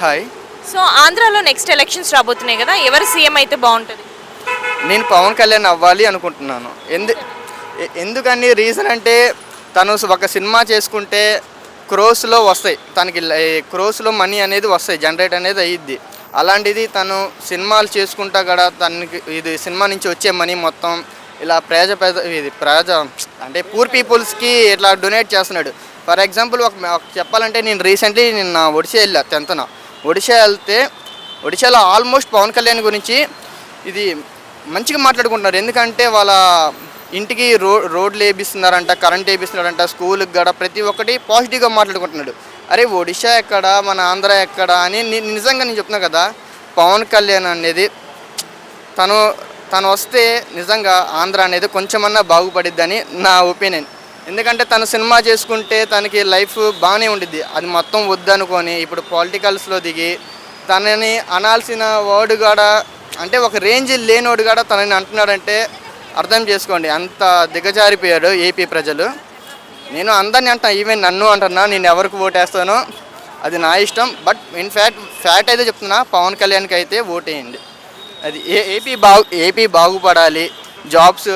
Hi so ఆంధ్రాలో next elections రాబోతున్నాయి కదా ఎవరు సీఎం అయితే బాగుంటుంది? నేను పవన్ కళ్యాణ్ అవ్వాలి అనుకుంటున్నాను. ఎందు ఎ- ఎందుకని రీజన్ అంటే తను ఒక సినిమా చేసుకుంటే క్రోస్లో వస్తాయి. తనకి క్రోస్లో మనీ అనేది వస్తాయి జనరేట్ అనేది అయ్యిద్ది అలాంటిది తను సినిమాలు చేసుకుంటా కూడా తనకి ఇది సినిమా నుంచి వచ్చే మనీ మొత్తం ఇలా ప్రజ ప్రజ ఇది ప్రజ అంటే పూర్ పీపుల్స్కి ఇట్లా డొనేట్ చేస్తున్నాడు. ఫర్ ఎగ్జాంపుల్ ఒక ఒక చెప్పాలంటే నేను రీసెంట్లీ నిన్న ఒడిశా వెళ్ళా టెన్త్న. ఒడిశా వెళ్తే ఒడిశాలో ఆల్మోస్ట్ పవన్ కళ్యాణ్ గురించి ఇది మంచిగా మాట్లాడుకుంటున్నారు. ఎందుకంటే వాళ్ళ ఇంటికి రో రోడ్లు వేపిస్తున్నారంట కరెంట్ వేపిస్తున్నారంట స్కూల్కి కూడా ప్రతి ఒక్కటి పాజిటివ్గా మాట్లాడుకుంటున్నాడు. అరే ఒడిశా ఎక్కడ మన ఆంధ్ర ఎక్కడ అని నిజంగా నేను చెప్తున్నా కదా పవన్ కళ్యాణ్ అనేది తను తను వస్తే నిజంగా ఆంధ్ర అనేది కొంచెమన్నా బాగుపడిద్దని నా ఒపీనియన్. ఎందుకంటే తను సినిమా చేసుకుంటే తనకి లైఫ్ బాగానే ఉండిద్ది. అది మొత్తం వద్దనుకొని ఇప్పుడు పాలిటికల్స్లో దిగి తనని అనాల్సిన వర్డ్ కూడా అంటే ఒక రేంజ్ లేనివాడు కూడా తనని అంటున్నాడంటే అర్థం చేసుకోండి. అంత దిగజారిపోయాడు ఏపీ ప్రజలు. నేను అందరిని అంటా ఈవెన్ నన్ను అంటున్నా నేను ఎవరికి ఓటేస్తానో అది నా ఇష్టం. బట్ ఇన్ ఫ్యాక్ట్ ఫ్యాక్ట్ అయితే చెప్తున్నా పవన్ కళ్యాణ్కి అయితే ఓటేయండి. అది ఏ ఏపీ బాగు ఏపీ బాగుపడాలి. జాబ్స్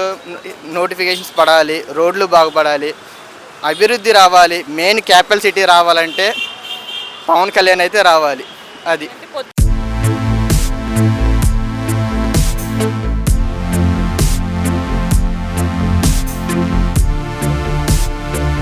నోటిఫికేషన్స్ పడాలి రోడ్లు బాగుపడాలి అభివృద్ధి రావాలి మెయిన్ క్యాపిటల్ సిటీ రావాలంటే పవన్ కళ్యాణ్ అయితే రావాలి అది.